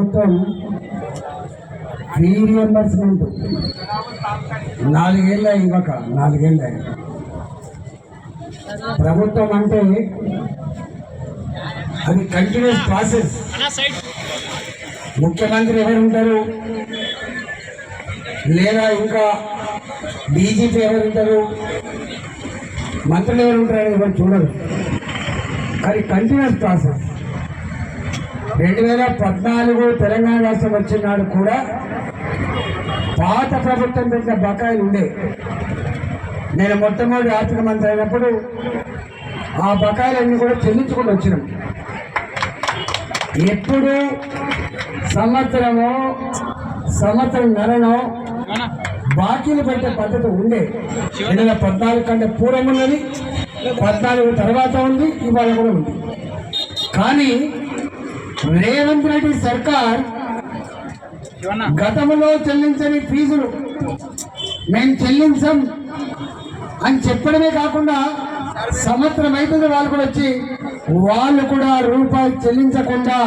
ప్రభుత్వం fee reimbursement నాలుగేళ్ళ ఇవ్వక నాలుగేళ్ళ. ప్రభుత్వం అంటే అది కంటిన్యూస్ ప్రాసెస్ ముఖ్యమంత్రి ఎవరు ఉంటారు లేదా ఇంకా డీజీపీ ఎవరు ఉంటారు మంత్రులు ఎవరు ఉంటారని ఎవరు చూడరు. అది కంటిన్యూస్ ప్రాసెస్ రెండు వేల పద్నాలుగు తెలంగాణ రాష్ట్రం వచ్చిన నాడు కూడా పాత ప్రభుత్వం పెట్టిన బకాయిలు ఉండే. నేను మొట్టమొదటి ఆర్థిక మంత్రి అయినప్పుడు ఆ బకాయిలన్నీ కూడా చెల్లించుకుంటూ వచ్చినాం. ఎప్పుడు సంవత్సరమో సంవత్సరం నెలనో బాకీలు పెట్టే పద్ధతి ఉండే. రెండు వేల పద్నాలుగు కంటే పూర్వం ఉన్నది పద్నాలుగు తర్వాత ఉంది ఇవాళ కూడా ఉంది. కానీ రేవంత్ రెడ్డి సర్కార్ గతంలో చెల్లించని ఫీజులు మేము చెల్లించం అని చెప్పడమే కాకుండా సంవత్సరం అవుతుంది వాళ్ళు కూడా వచ్చి వాళ్ళు కూడా రూపాయి చెల్లించకుండా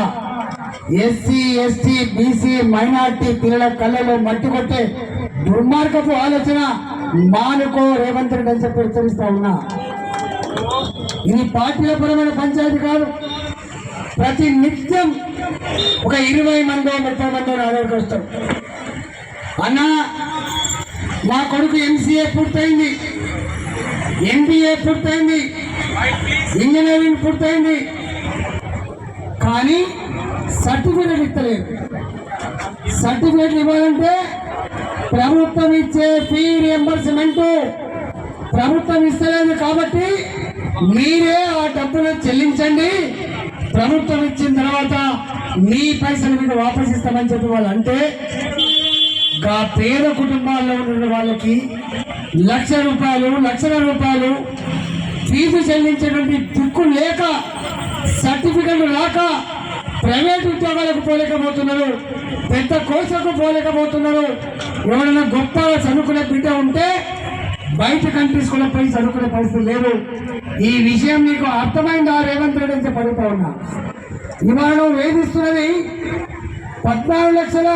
ఎస్సీ ఎస్టీ బీసీ మైనార్టీ పిల్లల కళ్ళలో మట్టి కొట్టే దుర్మార్గపు ఆలోచన మానుకో రేవంత్ రెడ్డి అని చెప్పి హెచ్చరిస్తా ఉన్నా. ఇది పార్టీల పరమైన పంచాయతీ కాదు. ప్రతి నిత్యం ఒక ఇరవై మందో ముప్పై మందో నా దగ్గరకు వస్తారు. అన్న మా కొడుకు ఎంసీఏ పూర్తయింది. ఎంబీఏ పూర్తయింది. ఇంజనీరింగ్ పూర్తయింది. కానీ సర్టిఫికేట్ ఇస్తలేదు. సర్టిఫికేట్ ఇవ్వాలంటే ప్రభుత్వం ఇచ్చే ఫీ రియంబర్స్మెంట్ ప్రభుత్వం ఇస్తలేదు కాబట్టి మీరే ఆ డబ్బులు చెల్లించండి. ప్రభుత్వం ఇచ్చిన తర్వాత మీ పైసలు మీకు వాపస్ ఇస్తామని చెప్పి వాళ్ళు అంటే గా పేద కుటుంబాల్లో ఉన్న వాళ్ళకి లక్ష రూపాయలు లక్షల రూపాయలు ఫీజు చెల్లించేటువంటి దిక్కు లేక సర్టిఫికెట్లు రాక ప్రైవేట్ ఉద్యోగాలకు పోలేకపోతున్నారు పెద్ద కోర్సులకు పోలేకపోతున్నారు. ఎవరైనా గొప్ప చదువుకునే బిడ్డ ఉంటే బయట కంట్రీస్ కూడా పోయి చదువుకునే పరిస్థితి లేదు. ఈ విషయం మీకు అర్థమైందా? రేవంత్ రెడ్డి అని చెప్పి ఉన్నా. ఇవాళ వేధిస్తున్నది పద్నాలుగు లక్షల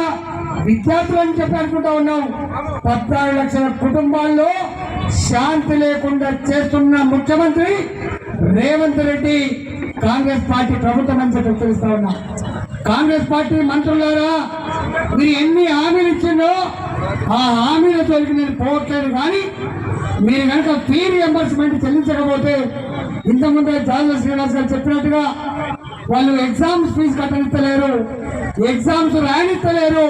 విద్యార్థులు అని చెప్పి అనుకుంటా ఉన్నాం పద్నాలుగు లక్షల కుటుంబాల్లో శాంతి లేకుండా చేస్తున్న ముఖ్యమంత్రి రేవంత్ రెడ్డి కాంగ్రెస్ పార్టీ ప్రభుత్వం అని చెప్పి తెలుస్తా ఉన్నా. కాంగ్రెస్ పార్టీ మంత్రులారా మీరు ఎన్ని హామీలు ఇచ్చిందో ఆ హామీల తోలికి నేను పోవట్లేదు కానీ మీరు కనుక ఫీ రియంబర్స్మెంట్ చెల్లించకపోతే ఇంతకుముందే జాల శ్రీనివాస్ గారు చెప్పినట్టుగా వాళ్ళు ఎగ్జామ్స్ ఫీజు కట్టనిస్తలేరు ఎగ్జామ్స్ రాయనిస్తలేరు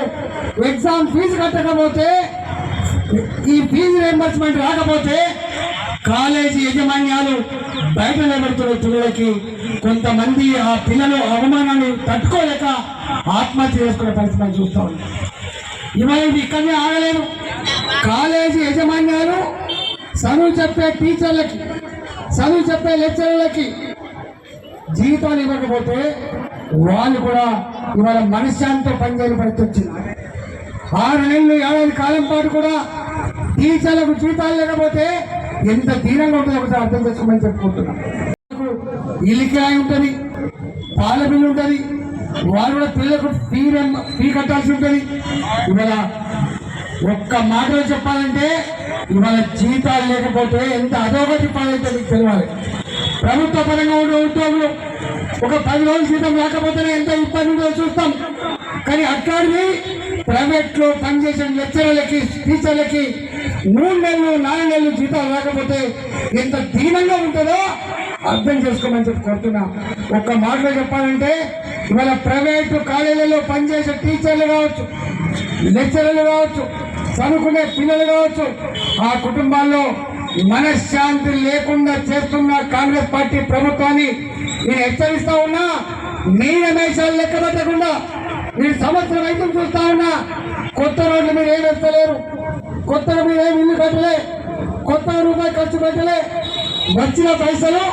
ఎగ్జామ్ ఫీజు కట్టకపోతే ఈ ఫీజు రియంబర్స్మెంట్ రాకపోతే కాలేజీ యజమాన్యాలు బయట నిలబడుతున్న పిల్లలకి కొంతమంది ఆ పిల్లలు అవమానాన్ని తట్టుకోలేక ఆత్మహత్య చేసుకునే పరిస్థితి మనం చూస్తా. ఉన్నాం ఇవాళ ఇది ఇక్కడనే ఆగలేదు కాలేజీ యజమాన్యాలు చదువు చెప్పే టీచర్లకి చదువు చెప్పే లెక్చరర్లకి జీతాలు ఇవ్వకపోతే వాళ్ళు కూడా ఇవాళ మనశ్శాంతితో పనిచేయని పరిస్థితి వచ్చింది. ఆరు నెలలు ఏడాది కాలం పాటు కూడా టీచర్లకు జీతాలు లేకపోతే ఎంత తీరంగా ఉంటుందో ఒకసారి అర్థం చేసుకోమని చెప్పుకుంటున్నాం. ఇలికాయ ఉంటుంది పాల బిల్లు ఉంటుంది వాళ్ళు కూడా పిల్లలకు ఫీ ఫీ కట్టాల్సి ఉంటుంది. ఇవాళ ఒక్క మాటలో చెప్పాలంటే ఇవాళ జీతాలు లేకపోతే ఎంత అధోగతి పాలైతే మీకు తెలియాలి ప్రభుత్వ పరంగా ఉండే ఉద్యోగులు ఒక పది రోజులు జీతం లేకపోతేనే ఎంత ఇబ్బంది ఉందో చూస్తాం. కానీ అట్లాంటివి ప్రైవేట్లో పనిచేసిన లెక్చరర్లకి టీచర్లకి మూడు నెలలు నాలుగు నెలలు జీతాలు లేకపోతే ఎంత దీనంగా ఉంటుందో అర్థం చేసుకోమని చెప్పి కోరుతున్నా. ఒక్క మాటలో చెప్పాలంటే ఇవాళ ప్రైవేట్ కాలేజీలలో పనిచేసే టీచర్లు కావచ్చు లెక్చరర్లు కావచ్చు చదువుకునే పిల్లలు కావచ్చు ఆ కుటుంబాల్లో మనశ్శాంతి లేకుండా చేస్తున్న కాంగ్రెస్ పార్టీ ప్రభుత్వాన్ని నేను హెచ్చరిస్తా ఉన్నా మీ రమేశాలు లెక్క పెట్టకుండా మీరు సంవత్సరం అయితే చూస్తా ఉన్నా కొత్త రోడ్లు మీరు ఏం వేస్తలేరు కొత్త మీరు ఏమి ఇల్లు కట్టలే కొత్త రూపాయి ఖర్చు పెట్టలే వచ్చిన పైసలు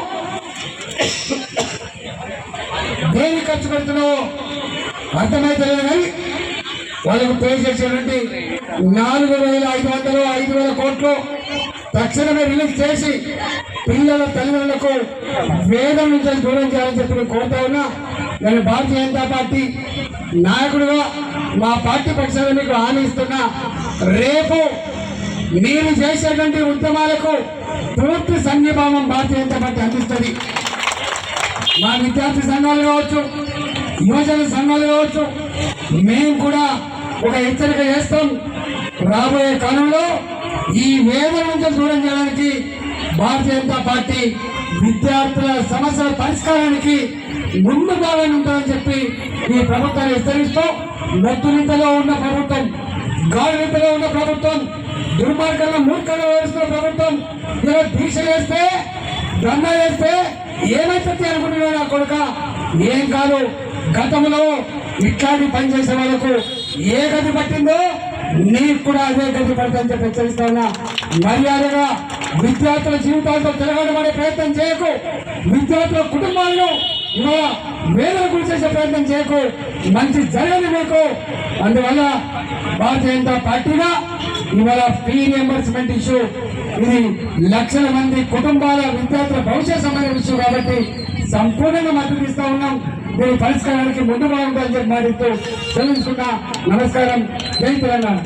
దేని ఖర్చు పెడుతున్నావో అర్థమైతలేదు కానీ వాళ్ళకు పే చేసేటువంటి నాలుగు వేల ఐదు వందలు ఐదు వేల కోట్లు తక్షణమే రిలీజ్ చేసి పిల్లల తల్లిదండ్రులకు వేదం నుంచి దూరం చేయాలని చెప్పి నేను కోరుతా ఉన్నా. నేను భారతీయ జనతా పార్టీ నాయకుడిగా మా పార్టీ పక్షాన మీకు హామీ రేపు మీరు చేసేటువంటి ఉద్యమాలకు పూర్తి సంఘీభావం భారతీయ జనతా పార్టీ అందిస్తుంది. మా విద్యార్థి సంఘాలు కావచ్చు యువజన సంఘాలు కావచ్చు మేము కూడా ఒక హెచ్చరిక చేస్తాం. రాబోయే కాలంలో ఈ వేదన నుంచి దూరం చేయడానికి భారతీయ జనతా పార్టీ విద్యార్థుల సమస్యల పరిష్కారానికి ముందు భాగంగా ఉంటుందని చెప్పి ఈ ప్రభుత్వాన్ని హెచ్చరిస్తూ మొత్తునింతలో ఉన్న ప్రభుత్వం గాలినింతలో ఉన్న ప్రభుత్వం దుర్మార్గంలో మూర్ఖంగా వ్యవహరిస్తున్న ప్రభుత్వం ఇలా దీక్ష చేస్తే దండ చేస్తే ఏమైతే అనుకుంటున్నాడు నా కొడుక ఏం కాదు. గతంలో ఇట్లాంటి పని చేసే వాళ్ళకు ఏ గది పట్టిందో నీకు కూడా అదే గది పడుతుందని చెప్పి హెచ్చరిస్తా ఉన్నా. మర్యాదగా విద్యార్థుల జీవితాలతో తిరగడమనే ప్రయత్నం చేయకు. విద్యార్థుల కుటుంబాలను ఇవాళ వేదన గురి చేసే ప్రయత్నం చేయకు. మంచి జరగదు మీకు. అందువల్ల భారతీయ జనతా పార్టీగా ఇవాళ ఫీ రియంబర్స్మెంట్ ఇష్యూ ఇది లక్షల మంది కుటుంబాల విద్యార్థుల భవిష్యత్ సంబంధించిన ఇష్యూ కాబట్టి సంపూర్ణంగా మద్దతు ఇస్తా ఉన్నాం. దీని పరిష్కారానికి ముందు బాగుంటుందని చెప్పి మాటిస్తూ చెల్లించుకున్నా నమస్కారం. జై తెలంగాణ.